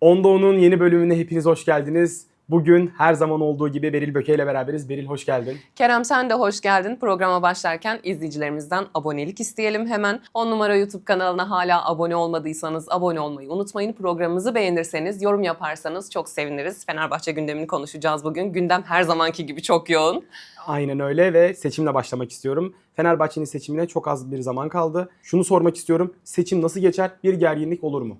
Onda O'nun yeni bölümüne hepiniz hoş geldiniz. Bugün her zaman olduğu gibi Beril Böke ile beraberiz. Beril hoş geldin. Kerem sen de hoş geldin. Programa başlarken izleyicilerimizden abonelik isteyelim hemen. 10 numara YouTube kanalına hala abone olmadıysanız abone olmayı unutmayın. Programımızı beğenirseniz, yorum yaparsanız çok seviniriz. Fenerbahçe gündemini konuşacağız bugün. Gündem her zamanki gibi çok yoğun. Aynen öyle ve seçimle başlamak istiyorum. Fenerbahçe'nin seçimine çok az bir zaman kaldı. Şunu sormak istiyorum. Seçim nasıl geçer? Bir gerginlik olur mu?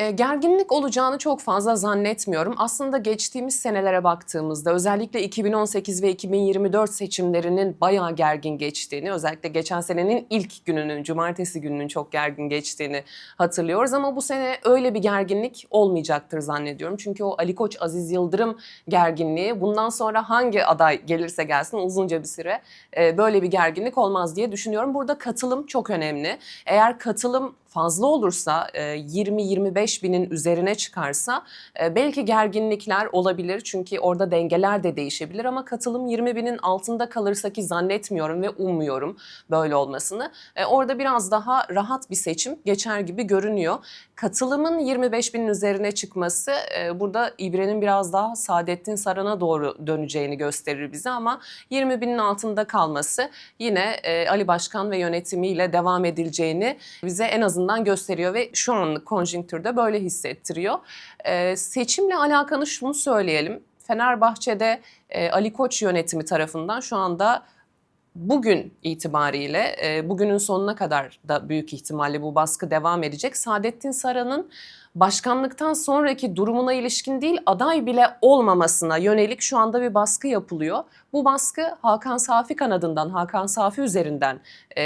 E, gerginlik olacağını çok fazla zannetmiyorum. Aslında geçtiğimiz senelere baktığımızda özellikle 2018 ve 2024 seçimlerinin bayağı gergin geçtiğini, özellikle geçen senenin ilk gününün, cumartesi gününün çok gergin geçtiğini hatırlıyoruz. Ama bu sene öyle bir gerginlik olmayacaktır zannediyorum. Çünkü o Ali Koç, Aziz Yıldırım gerginliği bundan sonra hangi aday gelirse gelsin uzunca bir süre e, böyle bir gerginlik olmaz diye düşünüyorum. Burada katılım çok önemli. Eğer katılım fazla olursa e, 20-25 binin üzerine çıkarsa e, belki gerginlikler olabilir çünkü orada dengeler de değişebilir ama katılım 20 binin altında kalırsa ki zannetmiyorum ve ummuyorum böyle olmasını. E, Orada biraz daha rahat bir seçim geçer gibi görünüyor. Katılımın 25 binin üzerine çıkması e, burada İbre'nin biraz daha Saadettin Saran'a doğru döneceğini gösterir bize ama 20 binin altında kalması yine e, Ali Başkan ve yönetimiyle devam edileceğini bize en azından gösteriyor ve şu anlık konjonktürde böyle hissettiriyor. E, seçimle alakalı şunu söyleyelim. Fenerbahçe'de e, Ali Koç yönetimi tarafından şu anda bugün itibariyle e, bugünün sonuna kadar da büyük ihtimalle bu baskı devam edecek. Saadettin Saran'ın başkanlıktan sonraki durumuna ilişkin değil aday bile olmamasına yönelik şu anda bir baskı yapılıyor. Bu baskı Hakan Safi kanadından, Hakan Safi üzerinden e,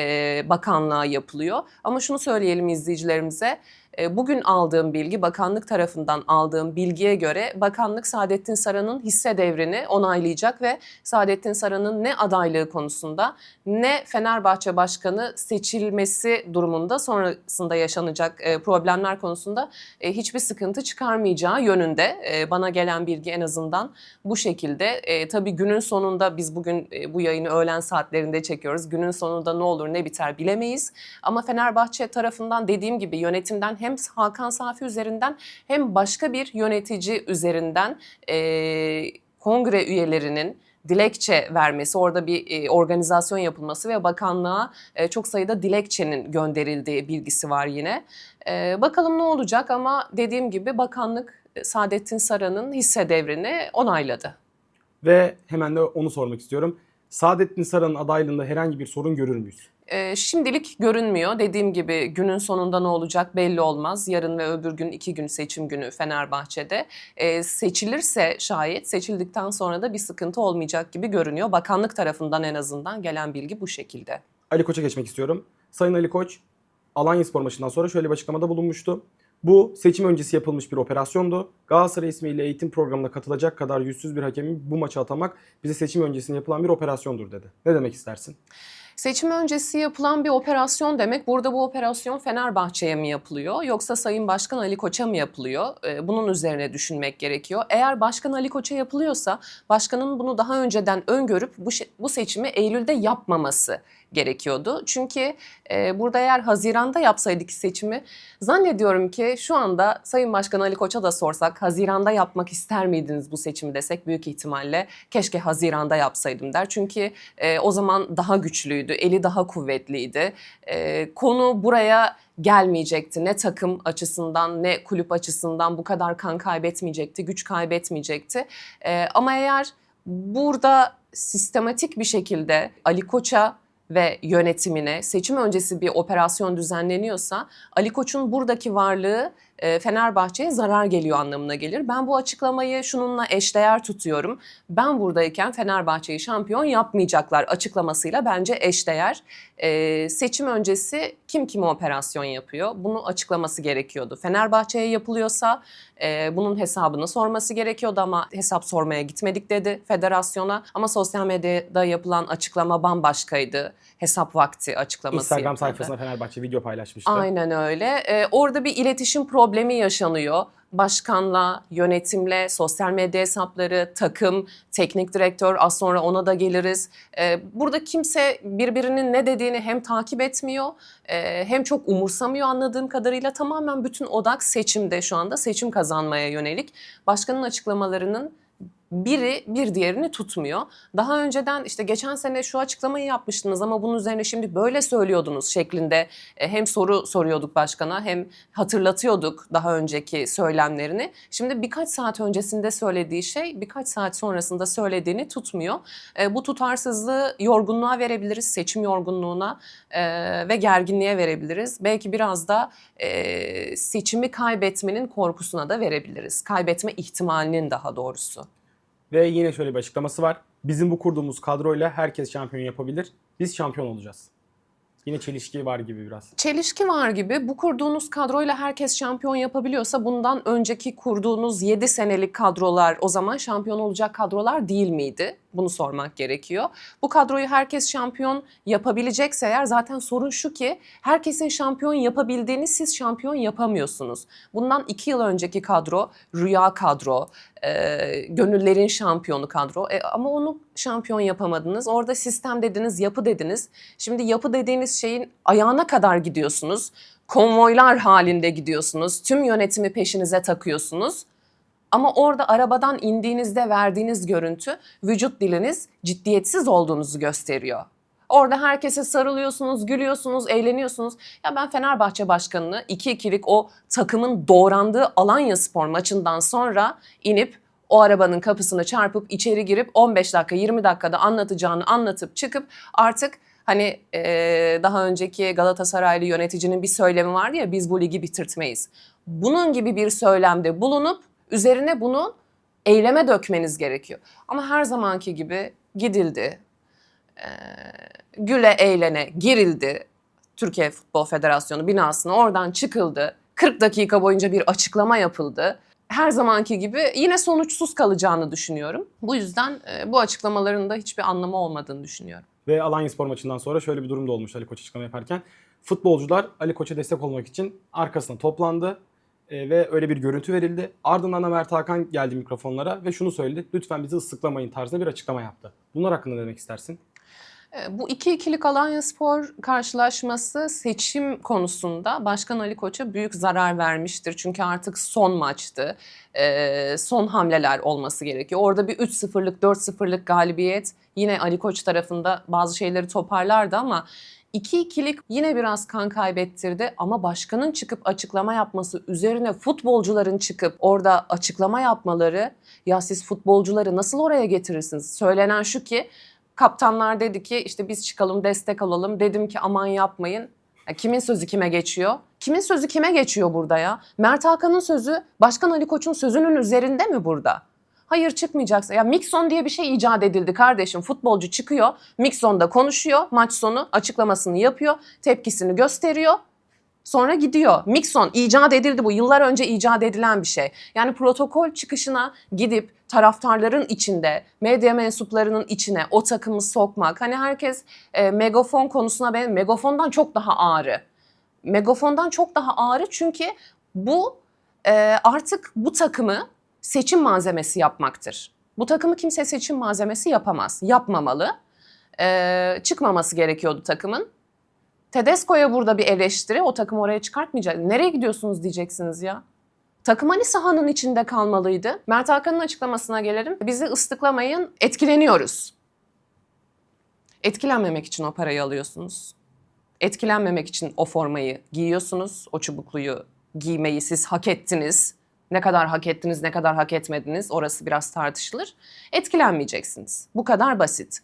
bakanlığa yapılıyor. Ama şunu söyleyelim izleyicilerimize. E, Bugün aldığım bilgi, bakanlık tarafından aldığım bilgiye göre bakanlık Saadettin Saran'ın hisse devrini onaylayacak ve Saadettin Saran'ın ne adaylığı konusunda ne Fenerbahçe Başkanı seçilmesi durumunda sonrasında yaşanacak e, problemler konusunda e, hiçbir sıkıntı çıkarmayacağı yönünde E, bana gelen bilgi en azından bu şekilde. Tabii günün sonunda biz bugün bu yayını öğlen saatlerinde çekiyoruz. Günün sonunda ne olur ne biter bilemeyiz. Ama Fenerbahçe tarafından dediğim gibi yönetimden hem Hakan Safi üzerinden hem başka bir yönetici üzerinden e, kongre üyelerinin dilekçe vermesi, orada bir e, organizasyon yapılması ve bakanlığa e, çok sayıda dilekçenin gönderildiği bilgisi var yine. E, bakalım ne olacak ama dediğim gibi bakanlık e, Saadettin Saran'ın hisse devrini onayladı. Ve hemen de onu sormak istiyorum. Saadettin Saran'ın adaylığında herhangi bir sorun görür müyüz? E, şimdilik görünmüyor. Dediğim gibi günün sonunda ne olacak belli olmaz. Yarın ve öbür gün iki gün seçim günü Fenerbahçe'de. E, seçilirse şayet seçildikten sonra da bir sıkıntı olmayacak gibi görünüyor. Bakanlık tarafından en azından gelen bilgi bu şekilde. Ali Koç'a geçmek istiyorum. Sayın Ali Koç, Alanyaspor maçından sonra şöyle bir açıklamada bulunmuştu. Bu seçim öncesi yapılmış bir operasyondu. Galatasaray ismiyle eğitim programına katılacak kadar yüzsüz bir hakemi bu maça atamak bize seçim öncesinde yapılan bir operasyondur dedi. Ne demek istersin? Seçim öncesi yapılan bir operasyon demek. Burada bu operasyon Fenerbahçe'ye mi yapılıyor yoksa Sayın Başkan Ali Koç'a mı yapılıyor? Ee, Bunun üzerine düşünmek gerekiyor. Eğer Başkan Ali Koç'a yapılıyorsa başkanın bunu daha önceden öngörüp bu, bu seçimi Eylül'de yapmaması gerekiyordu. Çünkü e, burada eğer Haziran'da yapsaydık seçimi zannediyorum ki şu anda Sayın Başkan Ali Koç'a da sorsak Haziran'da yapmak ister miydiniz bu seçimi desek büyük ihtimalle keşke Haziran'da yapsaydım der. Çünkü e, o zaman daha güçlüydü, eli daha kuvvetliydi. E, konu buraya gelmeyecekti. Ne takım açısından ne kulüp açısından bu kadar kan kaybetmeyecekti, güç kaybetmeyecekti. E, ama eğer burada sistematik bir şekilde Ali Koç'a ve yönetimine seçim öncesi bir operasyon düzenleniyorsa Ali Koç'un buradaki varlığı Fenerbahçe'ye zarar geliyor anlamına gelir. Ben bu açıklamayı şununla eşdeğer tutuyorum. Ben buradayken Fenerbahçe'yi şampiyon yapmayacaklar açıklamasıyla bence eşdeğer. E, seçim öncesi kim kime operasyon yapıyor? Bunu açıklaması gerekiyordu. Fenerbahçe'ye yapılıyorsa e, bunun hesabını sorması gerekiyordu ama hesap sormaya gitmedik dedi federasyona. Ama sosyal medyada yapılan açıklama bambaşkaydı. Hesap vakti açıklaması Instagram yapıldı. sayfasına Fenerbahçe video paylaşmıştı. Aynen öyle. Ee, orada bir iletişim problemi yaşanıyor. başkanla, yönetimle, sosyal medya hesapları, takım, teknik direktör az sonra ona da geliriz. Ee, burada kimse birbirinin ne dediğini hem takip etmiyor e, hem çok umursamıyor anladığım kadarıyla tamamen bütün odak seçimde şu anda seçim kazanmaya yönelik. Başkanın açıklamalarının biri bir diğerini tutmuyor. Daha önceden işte geçen sene şu açıklamayı yapmıştınız ama bunun üzerine şimdi böyle söylüyordunuz şeklinde e, hem soru soruyorduk başkana hem hatırlatıyorduk daha önceki söylemlerini. Şimdi birkaç saat öncesinde söylediği şey birkaç saat sonrasında söylediğini tutmuyor. E, bu tutarsızlığı yorgunluğa verebiliriz, seçim yorgunluğuna e, ve gerginliğe verebiliriz. Belki biraz da seçimi kaybetmenin korkusuna da verebiliriz. Kaybetme ihtimalinin daha doğrusu. Ve yine şöyle bir açıklaması var. Bizim bu kurduğumuz kadroyla herkes şampiyon yapabilir. Biz şampiyon olacağız. Yine çelişki var gibi biraz. Çelişki var gibi. Bu kurduğunuz kadroyla herkes şampiyon yapabiliyorsa bundan önceki kurduğunuz 7 senelik kadrolar o zaman şampiyon olacak kadrolar değil miydi? Bunu sormak gerekiyor. Bu kadroyu herkes şampiyon yapabilecekse eğer zaten sorun şu ki herkesin şampiyon yapabildiğini siz şampiyon yapamıyorsunuz. Bundan 2 yıl önceki kadro rüya kadro, e, gönüllerin şampiyonu kadro E, ama onu şampiyon yapamadınız. Orada sistem dediniz, yapı dediniz. Şimdi yapı dediğiniz şeyin ayağına kadar gidiyorsunuz. Konvoylar halinde gidiyorsunuz. Tüm yönetimi peşinize takıyorsunuz. Ama orada arabadan indiğinizde verdiğiniz görüntü vücut diliniz ciddiyetsiz olduğunuzu gösteriyor. Orada herkese sarılıyorsunuz, gülüyorsunuz, eğleniyorsunuz. Ya ben Fenerbahçe başkanını 2-2'lik o takımın doğrandığı Alanya Spor maçından sonra inip o arabanın kapısını çarpıp içeri girip 15 dakika 20 dakikada anlatacağını anlatıp çıkıp artık hani eee, daha önceki Galatasaraylı yöneticinin bir söylemi vardı ya biz bu ligi bitirtmeyiz. Bunun gibi bir söylemde bulunup üzerine bunu eyleme dökmeniz gerekiyor. Ama her zamanki gibi gidildi. Ee, güle eğlene girildi. Türkiye Futbol Federasyonu binasına oradan çıkıldı. 40 dakika boyunca bir açıklama yapıldı. Her zamanki gibi yine sonuçsuz kalacağını düşünüyorum. Bu yüzden e, bu açıklamaların da hiçbir anlamı olmadığını düşünüyorum. Ve Alanya Spor maçından sonra şöyle bir durum da olmuş Ali Koç açıklama yaparken. Futbolcular Ali Koç'a destek olmak için arkasına toplandı e, ve öyle bir görüntü verildi. Ardından da Mert Hakan geldi mikrofonlara ve şunu söyledi. Lütfen bizi ıslıklamayın tarzında bir açıklama yaptı. Bunlar hakkında ne demek istersin? E, Bu 2-2'lik Alanya Spor karşılaşması seçim konusunda Başkan Ali Koç'a büyük zarar vermiştir. Çünkü artık son maçtı. E, son hamleler olması gerekiyor. Orada bir 3-0'lık, 4-0'lık galibiyet yine Ali Koç tarafında bazı şeyleri toparlardı ama 2-2'lik yine biraz kan kaybettirdi ama başkanın çıkıp açıklama yapması üzerine futbolcuların çıkıp orada açıklama yapmaları ya siz futbolcuları nasıl oraya getirirsiniz? Söylenen şu ki kaptanlar dedi ki işte biz çıkalım destek alalım. Dedim ki aman yapmayın. Ya kimin sözü kime geçiyor? Kimin sözü kime geçiyor burada ya? Mert Hakan'ın sözü Başkan Ali Koç'un sözünün üzerinde mi burada? Hayır çıkmayacaksa. Ya Mixon diye bir şey icat edildi kardeşim. Futbolcu çıkıyor, Mixon'da konuşuyor, maç sonu açıklamasını yapıyor, tepkisini gösteriyor. Sonra gidiyor. Mixon icat edildi bu. Yıllar önce icat edilen bir şey. Yani protokol çıkışına gidip taraftarların içinde, medya mensuplarının içine o takımı sokmak. Hani herkes e, megafon konusuna ben megafondan çok daha ağrı. Megafondan çok daha ağrı çünkü bu e, artık bu takımı seçim malzemesi yapmaktır. Bu takımı kimse seçim malzemesi yapamaz, yapmamalı. E, çıkmaması gerekiyordu takımın. Tedesco'ya burada bir eleştiri. O takım oraya çıkartmayacak. Nereye gidiyorsunuz diyeceksiniz ya. Takım hani sahanın içinde kalmalıydı. Mert Hakan'ın açıklamasına gelelim. Bizi ıslıklamayın, etkileniyoruz. Etkilenmemek için o parayı alıyorsunuz. Etkilenmemek için o formayı giyiyorsunuz. O çubukluyu giymeyi siz hak ettiniz. Ne kadar hak ettiniz, ne kadar hak etmediniz orası biraz tartışılır. Etkilenmeyeceksiniz. Bu kadar basit.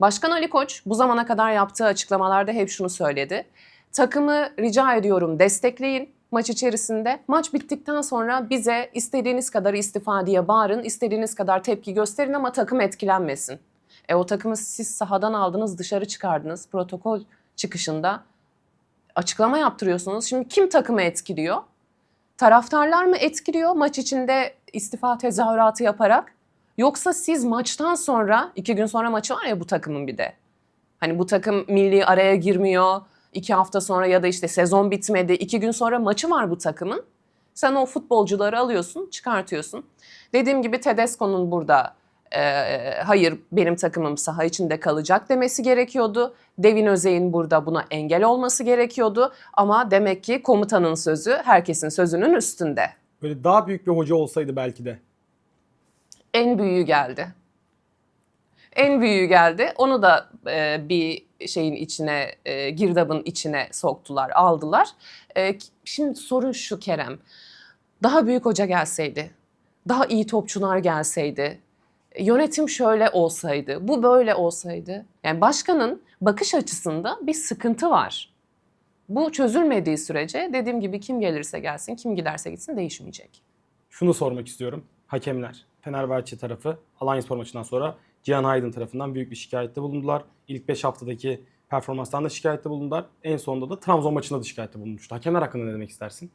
Başkan Ali Koç bu zamana kadar yaptığı açıklamalarda hep şunu söyledi. Takımı rica ediyorum destekleyin maç içerisinde. Maç bittikten sonra bize istediğiniz kadar istifa diye bağırın, istediğiniz kadar tepki gösterin ama takım etkilenmesin. E o takımı siz sahadan aldınız, dışarı çıkardınız. Protokol çıkışında açıklama yaptırıyorsunuz. Şimdi kim takımı etkiliyor? Taraftarlar mı etkiliyor maç içinde istifa tezahüratı yaparak? Yoksa siz maçtan sonra, iki gün sonra maçı var ya bu takımın bir de. Hani bu takım milli araya girmiyor. iki hafta sonra ya da işte sezon bitmedi. iki gün sonra maçı var bu takımın. Sen o futbolcuları alıyorsun, çıkartıyorsun. Dediğim gibi Tedesco'nun burada e, hayır benim takımım saha içinde kalacak demesi gerekiyordu. Devin Özey'in burada buna engel olması gerekiyordu. Ama demek ki komutanın sözü herkesin sözünün üstünde. Böyle daha büyük bir hoca olsaydı belki de. En büyüğü geldi. En büyüğü geldi. Onu da e, bir şeyin içine, e, girdabın içine soktular, aldılar. E, şimdi sorun şu Kerem. Daha büyük hoca gelseydi, daha iyi topçular gelseydi, yönetim şöyle olsaydı, bu böyle olsaydı. Yani başkanın bakış açısında bir sıkıntı var. Bu çözülmediği sürece dediğim gibi kim gelirse gelsin, kim giderse gitsin değişmeyecek. Şunu sormak istiyorum. Hakemler, Fenerbahçe tarafı Alanyaspor maçından sonra Cihan Aydın tarafından büyük bir şikayette bulundular. İlk 5 haftadaki performanstan da şikayette bulundular. En sonunda da Trabzon maçında da şikayette bulunmuştu. Hakemler hakkında ne demek istersin?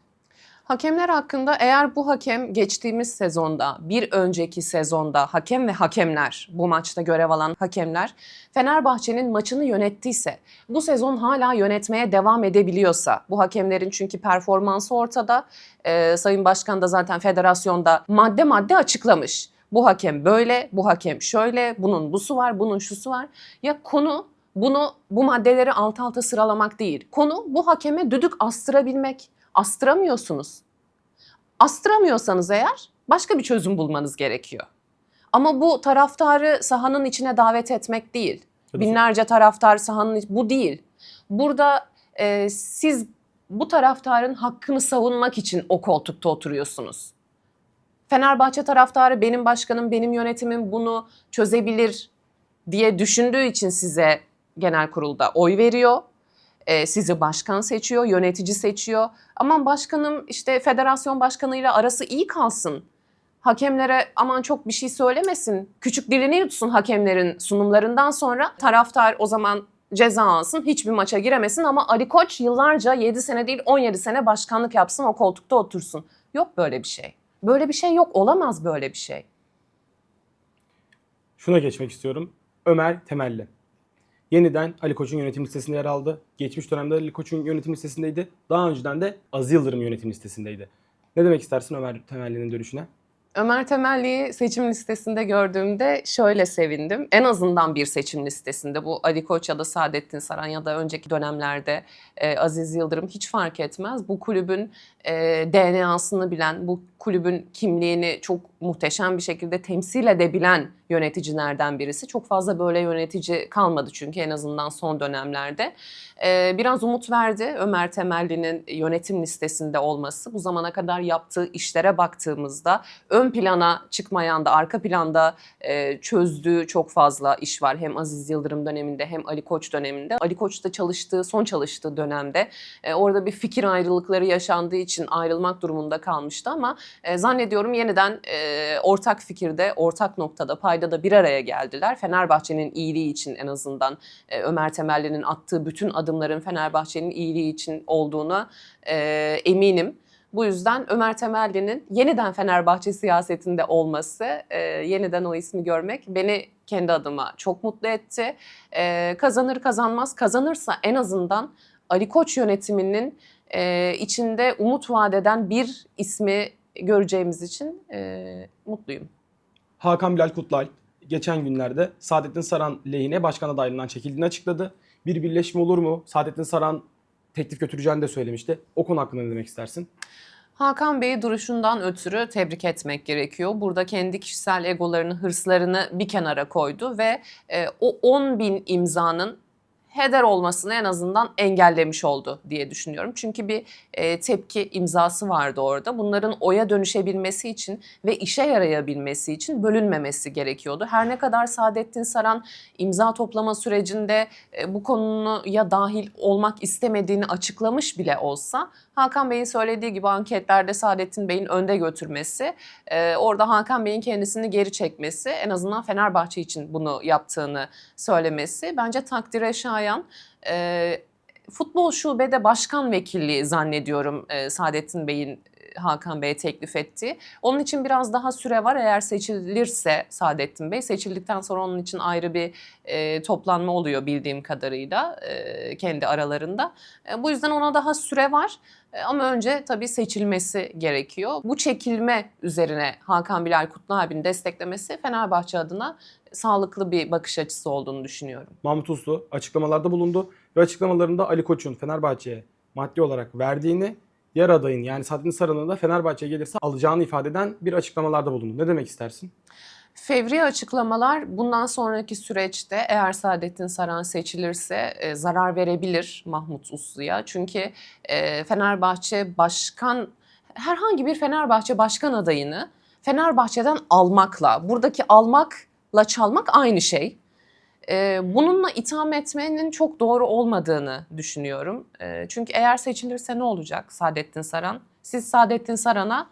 Hakemler hakkında eğer bu hakem geçtiğimiz sezonda, bir önceki sezonda hakem ve hakemler, bu maçta görev alan hakemler Fenerbahçe'nin maçını yönettiyse, bu sezon hala yönetmeye devam edebiliyorsa, bu hakemlerin çünkü performansı ortada, Ee, Sayın Başkan da zaten federasyonda madde madde açıklamış. Bu hakem böyle, bu hakem şöyle, bunun busu var, bunun şusu var. Ya konu bunu bu maddeleri alt alta sıralamak değil. Konu bu hakeme düdük astırabilmek. Astıramıyorsunuz. Astıramıyorsanız eğer başka bir çözüm bulmanız gerekiyor. Ama bu taraftarı sahanın içine davet etmek değil. Tabii. Binlerce taraftar sahanın bu değil. Burada e, siz bu taraftarın hakkını savunmak için o koltukta oturuyorsunuz. Fenerbahçe taraftarı benim başkanım, benim yönetimim bunu çözebilir diye düşündüğü için size genel kurulda oy veriyor. Ee, sizi başkan seçiyor, yönetici seçiyor. Aman başkanım işte federasyon başkanıyla arası iyi kalsın. Hakemlere aman çok bir şey söylemesin. Küçük dilini yutsun hakemlerin sunumlarından sonra. Taraftar o zaman ceza alsın, hiçbir maça giremesin ama Ali Koç yıllarca 7 sene değil 17 sene başkanlık yapsın, o koltukta otursun. Yok böyle bir şey. Böyle bir şey yok, olamaz böyle bir şey. Şuna geçmek istiyorum. Ömer Temelli. Yeniden Ali Koç'un yönetim listesinde yer aldı. Geçmiş dönemde Ali Koç'un yönetim listesindeydi. Daha önceden de Aziz Yıldırım yönetim listesindeydi. Ne demek istersin Ömer Temelli'nin dönüşüne? Ömer Temelli'yi seçim listesinde gördüğümde şöyle sevindim. En azından bir seçim listesinde bu Ali Koç ya da Saadettin Saran ya da önceki dönemlerde e, Aziz Yıldırım hiç fark etmez. Bu kulübün e, DNA'sını bilen, bu kulübün kimliğini çok muhteşem bir şekilde temsil edebilen yöneticilerden birisi. Çok fazla böyle yönetici kalmadı çünkü en azından son dönemlerde. E, biraz umut verdi Ömer Temelli'nin yönetim listesinde olması. Bu zamana kadar yaptığı işlere baktığımızda ön plana çıkmayan da arka planda e, çözdüğü çok fazla iş var. Hem Aziz Yıldırım döneminde hem Ali Koç döneminde. Ali Koç'ta çalıştığı, son çalıştığı dönemde e, orada bir fikir ayrılıkları yaşandığı için ayrılmak durumunda kalmıştı ama e, zannediyorum yeniden e, ortak fikirde, ortak noktada, paydada bir araya geldiler. Fenerbahçe'nin iyiliği için en azından e, Ömer Temelli'nin attığı bütün adımların Fenerbahçe'nin iyiliği için olduğuna e, eminim. Bu yüzden Ömer Temelli'nin yeniden Fenerbahçe siyasetinde olması, e, yeniden o ismi görmek beni kendi adıma çok mutlu etti. E, kazanır kazanmaz kazanırsa en azından Ali Koç yönetiminin e, içinde umut vadeden bir ismi göreceğimiz için e, mutluyum. Hakan Bilal Kutlay geçen günlerde Saadettin Saran lehine başkan adaylığından çekildiğini açıkladı. Bir birleşme olur mu? Saadettin Saran teklif götüreceğini de söylemişti. O konu hakkında ne demek istersin? Hakan Bey'i duruşundan ötürü tebrik etmek gerekiyor. Burada kendi kişisel egolarını, hırslarını bir kenara koydu ve e, o 10 bin imzanın heder olmasını en azından engellemiş oldu diye düşünüyorum. Çünkü bir e, tepki imzası vardı orada. Bunların oya dönüşebilmesi için ve işe yarayabilmesi için bölünmemesi gerekiyordu. Her ne kadar Saadettin Saran imza toplama sürecinde e, bu konuya dahil olmak istemediğini açıklamış bile olsa Hakan Bey'in söylediği gibi anketlerde Saadettin Bey'in önde götürmesi, e, orada Hakan Bey'in kendisini geri çekmesi, en azından Fenerbahçe için bunu yaptığını söylemesi bence takdire şayan. E, futbol şubede başkan vekilliği zannediyorum e, Saadettin Bey'in Hakan Bey'e teklif etti. Onun için biraz daha süre var eğer seçilirse Saadettin Bey. Seçildikten sonra onun için ayrı bir e, toplanma oluyor bildiğim kadarıyla e, kendi aralarında. E, bu yüzden ona daha süre var. E, Ama önce tabii seçilmesi gerekiyor. Bu çekilme üzerine Hakan Bilal Kutlu abinin desteklemesi Fenerbahçe adına sağlıklı bir bakış açısı olduğunu düşünüyorum. Mahmut Uslu açıklamalarda bulundu ve açıklamalarında Ali Koç'un Fenerbahçe'ye maddi olarak verdiğini diğer adayın yani Saadettin Saran'ın da Fenerbahçe'ye gelirse alacağını ifade eden bir açıklamalarda bulundu. Ne demek istersin? Fevri açıklamalar bundan sonraki süreçte eğer Saadettin Saran seçilirse e, zarar verebilir Mahmut Uslu'ya. Çünkü e, Fenerbahçe başkan herhangi bir Fenerbahçe başkan adayını Fenerbahçe'den almakla buradaki almakla çalmak aynı şey. E, bununla itham etmenin çok doğru olmadığını düşünüyorum. E, çünkü eğer seçilirse ne olacak Saadettin Saran? Siz Saadettin Saran'a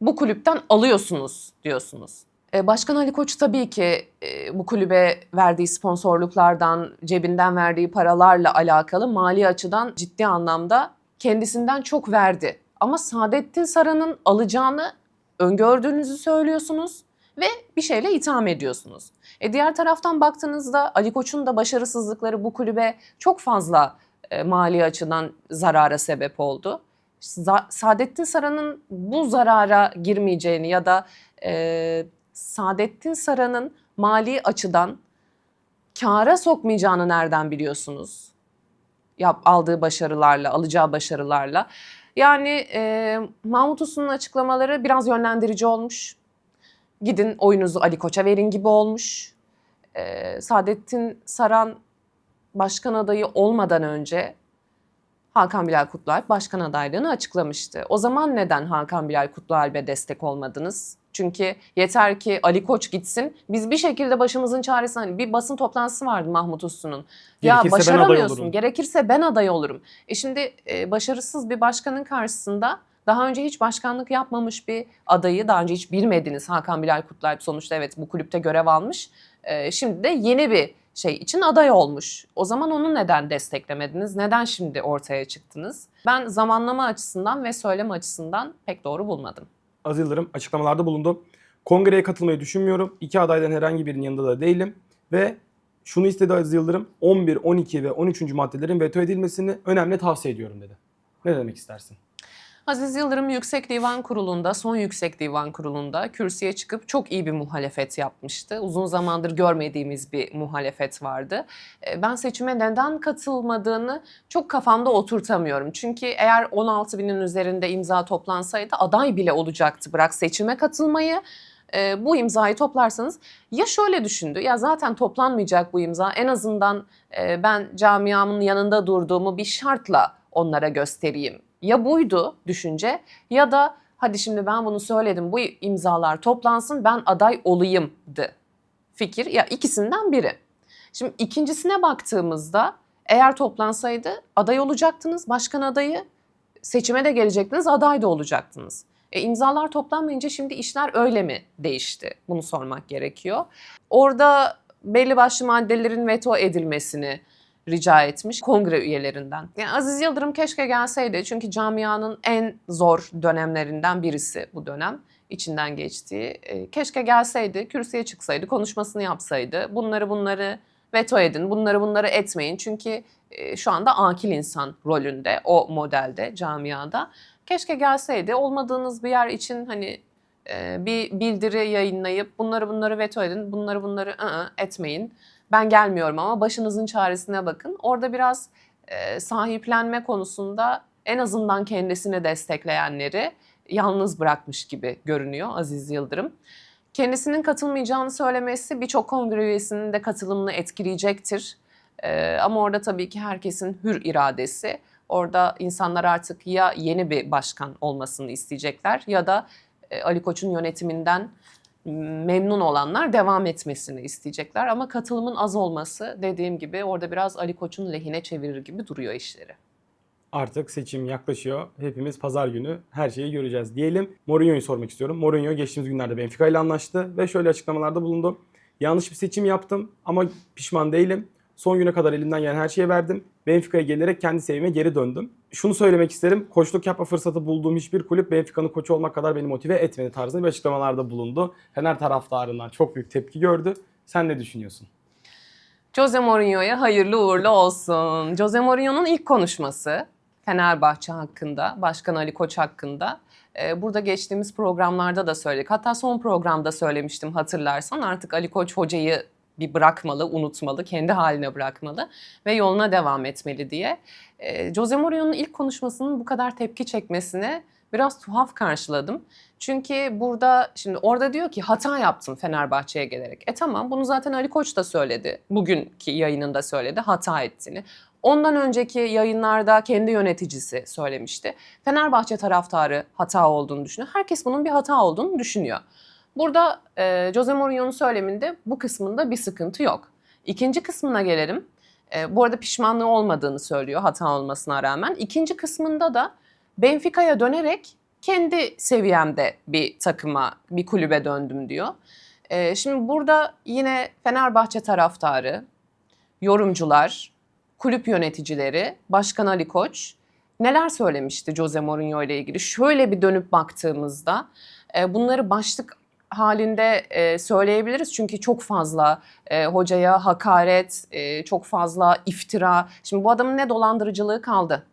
bu kulüpten alıyorsunuz diyorsunuz. Başkan Ali Koç tabii ki bu kulübe verdiği sponsorluklardan, cebinden verdiği paralarla alakalı mali açıdan ciddi anlamda kendisinden çok verdi. Ama Saadettin Saran'ın alacağını öngördüğünüzü söylüyorsunuz ve bir şeyle itham ediyorsunuz. E diğer taraftan baktığınızda Ali Koç'un da başarısızlıkları bu kulübe çok fazla e, mali açıdan zarara sebep oldu. Saadettin Saran'ın bu zarara girmeyeceğini ya da e, Saadettin Saran'ın mali açıdan kâra sokmayacağını nereden biliyorsunuz? Yap, aldığı başarılarla, alacağı başarılarla. Yani e, Mahmut Uslu'nun açıklamaları biraz yönlendirici olmuş. Gidin oyunuzu Ali Koç'a verin gibi olmuş. E, Saadettin Saran başkan adayı olmadan önce Hakan Bilal Kutlualp başkan adaylığını açıklamıştı. O zaman neden Hakan Bilal Kutlualp'e destek olmadınız? Çünkü yeter ki Ali Koç gitsin. Biz bir şekilde başımızın çaresine hani bir basın toplantısı vardı Mahmut Uslu'nun. Ya ben başaramıyorsun. olurum. Gerekirse ben aday olurum. E şimdi e, başarısız bir başkanın karşısında daha önce hiç başkanlık yapmamış bir adayı daha önce hiç bilmediniz. Hakan Bilal Kutlualp sonuçta evet bu kulüpte görev almış. E, şimdi de yeni bir şey için aday olmuş. O zaman onu neden desteklemediniz? Neden şimdi ortaya çıktınız? Ben zamanlama açısından ve söyleme açısından pek doğru bulmadım. Aziz Yıldırım açıklamalarda bulundu. Kongreye katılmayı düşünmüyorum. İki adaydan herhangi birinin yanında da değilim. Ve şunu istedi Aziz Yıldırım. 11, 12 ve 13. maddelerin veto edilmesini önemli tavsiye ediyorum dedi. Ne demek istersin? Aziz Yıldırım Yüksek Divan Kurulu'nda, son Yüksek Divan Kurulu'nda kürsüye çıkıp çok iyi bir muhalefet yapmıştı. Uzun zamandır görmediğimiz bir muhalefet vardı. E, Ben seçime neden katılmadığını çok kafamda oturtamıyorum. Çünkü eğer 16 binin üzerinde imza toplansaydı aday bile olacaktı. Bırak seçime katılmayı, e, bu imzayı toplarsanız ya şöyle düşündü ya zaten toplanmayacak bu imza en azından e, ben camiamın yanında durduğumu bir şartla onlara göstereyim. Ya buydu düşünce ya da hadi şimdi ben bunu söyledim bu imzalar toplansın ben aday olayımdı fikir ya ikisinden biri. Şimdi ikincisine baktığımızda eğer toplansaydı aday olacaktınız başkan adayı seçime de gelecektiniz aday da olacaktınız. E, imzalar toplanmayınca şimdi işler öyle mi değişti? Bunu sormak gerekiyor. Orada belli başlı maddelerin veto edilmesini rica etmiş kongre üyelerinden. Yani Aziz Yıldırım keşke gelseydi çünkü camianın en zor dönemlerinden birisi bu dönem içinden geçtiği. E, keşke gelseydi, kürsüye çıksaydı, konuşmasını yapsaydı. Bunları bunları veto edin, bunları bunları etmeyin. Çünkü e, şu anda akil insan rolünde, o modelde, camiada. Keşke gelseydi. Olmadığınız bir yer için hani e, bir bildiri yayınlayıp bunları bunları veto edin, bunları bunları ı-ı, etmeyin. Ben gelmiyorum ama başınızın çaresine bakın. Orada biraz e, sahiplenme konusunda en azından kendisini destekleyenleri yalnız bırakmış gibi görünüyor Aziz Yıldırım. Kendisinin katılmayacağını söylemesi birçok kongre üyesinin de katılımını etkileyecektir. Ee, ama orada tabii ki herkesin hür iradesi. Orada insanlar artık ya yeni bir başkan olmasını isteyecekler ya da e, Ali Koç'un yönetiminden memnun olanlar devam etmesini isteyecekler. Ama katılımın az olması dediğim gibi orada biraz Ali Koç'un lehine çevirir gibi duruyor işleri. Artık seçim yaklaşıyor. Hepimiz pazar günü her şeyi göreceğiz diyelim. Mourinho'yu sormak istiyorum. Mourinho geçtiğimiz günlerde Benfica ile anlaştı ve şöyle açıklamalarda bulundu. Yanlış bir seçim yaptım ama pişman değilim. Son güne kadar elimden gelen her şeyi verdim. Benfica'ya gelerek kendi sevime geri döndüm. şunu söylemek isterim. Koçluk yapma fırsatı bulduğum hiçbir kulüp Benfica'nın koçu olmak kadar beni motive etmedi tarzında bir açıklamalarda bulundu. Fener taraftarından çok büyük tepki gördü. Sen ne düşünüyorsun? Jose Mourinho'ya hayırlı uğurlu olsun. Jose Mourinho'nun ilk konuşması Fenerbahçe hakkında, Başkan Ali Koç hakkında. Ee, Burada geçtiğimiz programlarda da söyledik. Hatta son programda söylemiştim hatırlarsan. Artık Ali Koç hocayı bir bırakmalı, unutmalı, kendi haline bırakmalı ve yoluna devam etmeli diye. Ee, Jose Mourinho'nun ilk konuşmasının bu kadar tepki çekmesine biraz tuhaf karşıladım. Çünkü burada şimdi orada diyor ki hata yaptın Fenerbahçe'ye gelerek. E tamam bunu zaten Ali Koç da söyledi. Bugünkü yayınında söyledi hata ettiğini. Ondan önceki yayınlarda kendi yöneticisi söylemişti. Fenerbahçe taraftarı hata olduğunu düşünüyor. Herkes bunun bir hata olduğunu düşünüyor. Burada e, Jose Mourinho'nun söyleminde bu kısmında bir sıkıntı yok. İkinci kısmına gelelim. E, bu arada pişmanlığı olmadığını söylüyor hata olmasına rağmen. İkinci kısmında da Benfica'ya dönerek kendi seviyemde bir takıma, bir kulübe döndüm diyor. E, şimdi burada yine Fenerbahçe taraftarı, yorumcular, kulüp yöneticileri, Başkan Ali Koç neler söylemişti Jose Mourinho ile ilgili? Şöyle bir dönüp baktığımızda e, bunları başlık halinde e, söyleyebiliriz çünkü çok fazla e, hocaya hakaret, e, çok fazla iftira. Şimdi bu adamın ne dolandırıcılığı kaldı,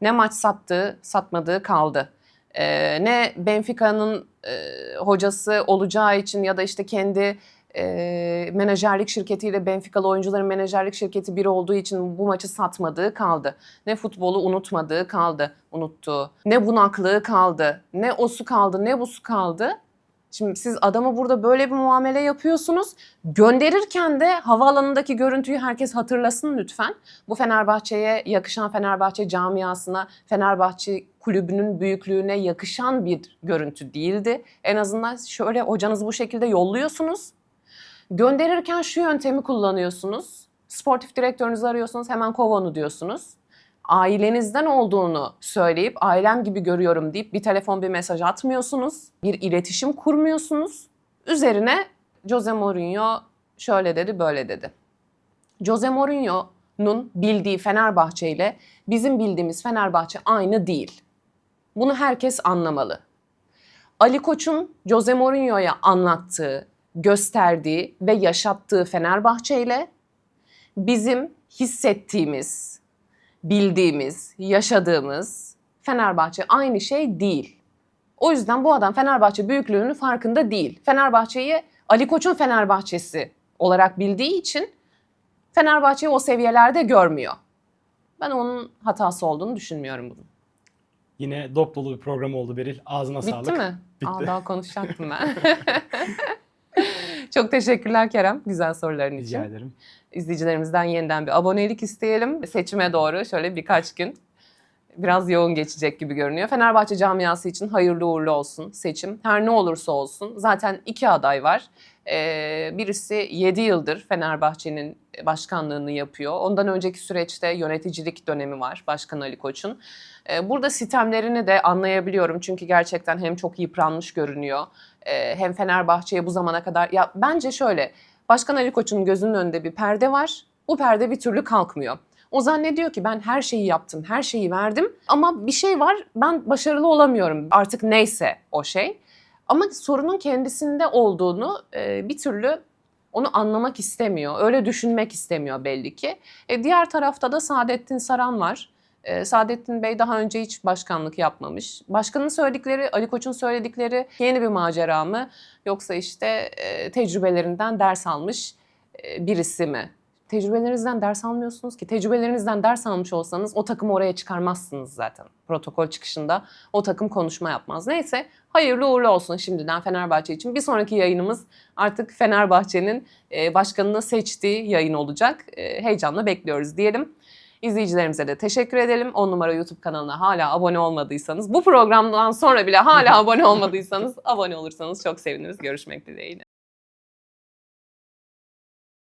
ne maç sattığı, satmadığı kaldı. E, ne Benfica'nın e, hocası olacağı için ya da işte kendi e, menajerlik şirketiyle Benfica'lı oyuncuların menajerlik şirketi bir olduğu için bu maçı satmadığı kaldı. Ne futbolu unutmadığı kaldı, unuttuğu. Ne bunaklığı kaldı, ne o su kaldı, ne bu su kaldı. Şimdi siz adama burada böyle bir muamele yapıyorsunuz. Gönderirken de havaalanındaki görüntüyü herkes hatırlasın lütfen. Bu Fenerbahçe'ye yakışan Fenerbahçe camiasına, Fenerbahçe kulübünün büyüklüğüne yakışan bir görüntü değildi. En azından şöyle hocanızı bu şekilde yolluyorsunuz. Gönderirken şu yöntemi kullanıyorsunuz. Sportif direktörünüzü arıyorsunuz hemen kov onu diyorsunuz. Ailenizden olduğunu söyleyip ailem gibi görüyorum deyip bir telefon bir mesaj atmıyorsunuz. Bir iletişim kurmuyorsunuz. Üzerine Jose Mourinho şöyle dedi böyle dedi. Jose Mourinho'nun bildiği Fenerbahçe ile bizim bildiğimiz Fenerbahçe aynı değil. Bunu herkes anlamalı. Ali Koç'un Jose Mourinho'ya anlattığı, gösterdiği ve yaşattığı Fenerbahçe ile bizim hissettiğimiz, bildiğimiz, yaşadığımız Fenerbahçe aynı şey değil. O yüzden bu adam Fenerbahçe büyüklüğünün farkında değil. Fenerbahçe'yi Ali Koç'un Fenerbahçesi olarak bildiği için Fenerbahçe'yi o seviyelerde görmüyor. Ben onun hatası olduğunu düşünmüyorum bunun. Yine dop dolu bir program oldu Beril. Ağzına Bitti sağlık. mi? Bitti. Aa, daha konuşacaktım ben. Çok teşekkürler Kerem güzel soruların için. Rica ederim. İzleyicilerimizden yeniden bir abonelik isteyelim. Seçime doğru şöyle birkaç gün biraz yoğun geçecek gibi görünüyor. Fenerbahçe camiası için hayırlı uğurlu olsun seçim. Her ne olursa olsun. Zaten iki aday var. Ee, birisi 7 yıldır Fenerbahçe'nin başkanlığını yapıyor. Ondan önceki süreçte yöneticilik dönemi var Başkan Ali Koç'un. Ee, burada sistemlerini de anlayabiliyorum. Çünkü gerçekten hem çok yıpranmış görünüyor. E, hem Fenerbahçe'ye bu zamana kadar... Ya bence şöyle, Başkan Ali Koç'un gözünün önünde bir perde var. Bu perde bir türlü kalkmıyor. O zannediyor ki ben her şeyi yaptım, her şeyi verdim ama bir şey var ben başarılı olamıyorum. Artık neyse o şey. Ama sorunun kendisinde olduğunu e, bir türlü onu anlamak istemiyor. Öyle düşünmek istemiyor belli ki. E, diğer tarafta da Saadettin Saran var. E, Saadettin Bey daha önce hiç başkanlık yapmamış. Başkanın söyledikleri, Ali Koç'un söyledikleri yeni bir macera mı? Yoksa işte e, tecrübelerinden ders almış e, birisi mi? Tecrübelerinizden ders almıyorsunuz ki. Tecrübelerinizden ders almış olsanız o takımı oraya çıkarmazsınız zaten. Protokol çıkışında o takım konuşma yapmaz. Neyse hayırlı uğurlu olsun şimdiden Fenerbahçe için. Bir sonraki yayınımız artık Fenerbahçe'nin e, başkanını seçtiği yayın olacak. Heyecanla bekliyoruz diyelim. İzleyicilerimize de teşekkür edelim. 10 numara YouTube kanalına hala abone olmadıysanız, bu programdan sonra bile hala abone olmadıysanız abone olursanız çok seviniriz. Görüşmek dileğiyle.